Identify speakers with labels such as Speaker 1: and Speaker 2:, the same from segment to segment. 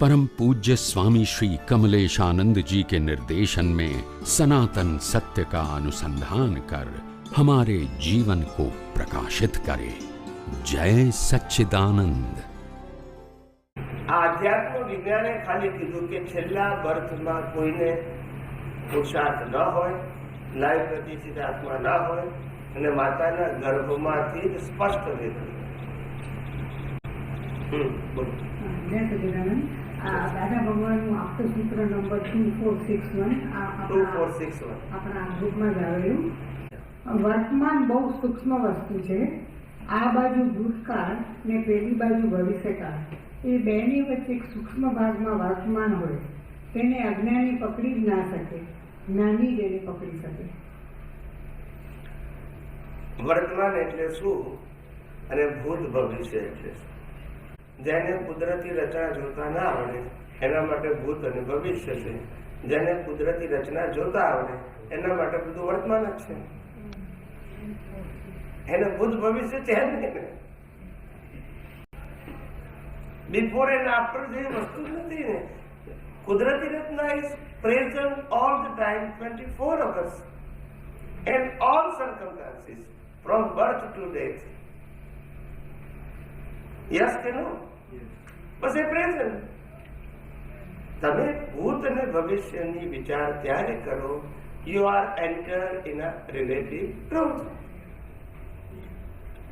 Speaker 1: परम पूज्य स्वामी श्री कमलेशानंद जी के निर्देशन में सनातन सत्य का अनुसंधान कर हमारे जीवन को प्रकाशित करे जय सच्चिदानंद
Speaker 2: આ અધ્યાત્મ વિજ્ઞાને ખાલી કીધું કે છેલ્લા બર્થમાં કોઈને પુરુષાર્થ ન હોય લાઈવ પ્રતિષ્ઠિત આત્મા ના હોય અને માતાના ગર્ભમાંથી જ સ્પષ્ટ વેદ હમ, બોલો.
Speaker 3: જય સચિદાનંદ આ દાદા ભગવાનનું આપતો સૂત્ર number two four six one
Speaker 2: two four six one
Speaker 3: આપણા ગ્રુપમાં જ આવેલું. વર્તમાન બહુ સૂક્ષ્મ વસ્તુ છે. આ બાજુ ભૂતકાળ ને પેલી બાજુ ભવિષ્યકાળ. એ બેની વચ્ચે એક સૂક્ષ્મ ભાગમાં વર્તમાન હોય. તેને અજ્ઞાની પકડી જ ના શકે. જ્ઞાની જ એને પકડી શકે.
Speaker 2: વર્તમાન એટલે શું? અને ભૂત ભવિષ્ય એટલે શું? જેને કુદરતી રચના જોતા ના આવડે એના માટે ભૂત અને ભવિષ્ય છે જેને કુદરતી રચના જોતા આવડે એના માટે બધું વર્તમાન જ છે એને ભૂત ભવિષ્ય છે જ નહીં ને બિફોર એન્ડ આફ્ટર જે વસ્તુ જ નથી ને કુદરતી રચના is present all the time twenty four hours in all circumstances, from birth to death. Yes કે no? બસ એ પ્રેઝન્ટ તમે ભૂત અને ભવિષ્યની વિચાર ત્યારે કરો you are enter in a relative truth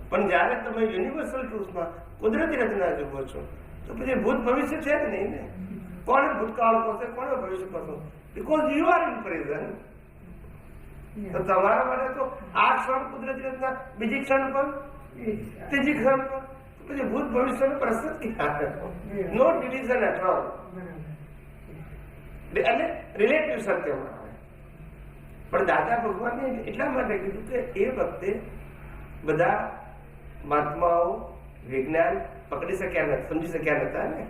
Speaker 2: પણ જ્યારે તમે યુનિવર્સલ ટ્રુથમાં કુદરતી રચના જુઓ છો તો પછી ભૂત ભવિષ્ય છે જ નહીં ને? કોણે ભૂતકાળ કરશે કોણે ભવિષ્ય કરશો? Because you are in present તો તમારા માટે તો આ ક્ષણ કુદરતી રચના બીજી ક્ષણ પર ત્રીજી ક્ષણ પર તો પછી ભૂત ભવિષ્ય પ્રસ્તુત ક્યાં નો ડિવિઝન એટ ઓલ એટલે રિલેટિવ સત્યમાં આવે પણ દાદા ભગવાને એટલા માટે કીધું કે એ વખતે બધા મહાત્માઓ વિજ્ઞાન પકડી શક્યા નથી સમજી શક્યા નતા ને?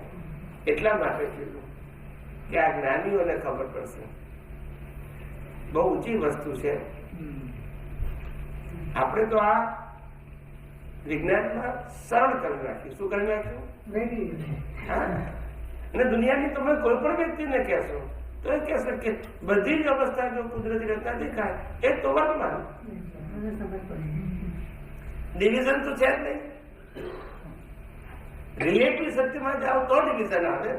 Speaker 2: એટલા માટે કીધું કે આ જ્ઞાનીઓને ખબર પડશે. બહુ ઊંચી વસ્તુ છે. આપણે તો આ વિજ્ઞાનમાં સરળ કરી નાખ્યું. શું કરી નાખ્યું? અને દુનિયાની તમે કોઈ પણ વ્યક્તિને કહેશો, તો એ કહેશે કે બધી જ અવસ્થા જો કુદરતી રચના દેખાય, એ તો વર્તમાન. ડિવિઝન તો છે જ નહીં. રિલેટિવ સત્યમાં જાઓ તો ડિવિઝન આવે.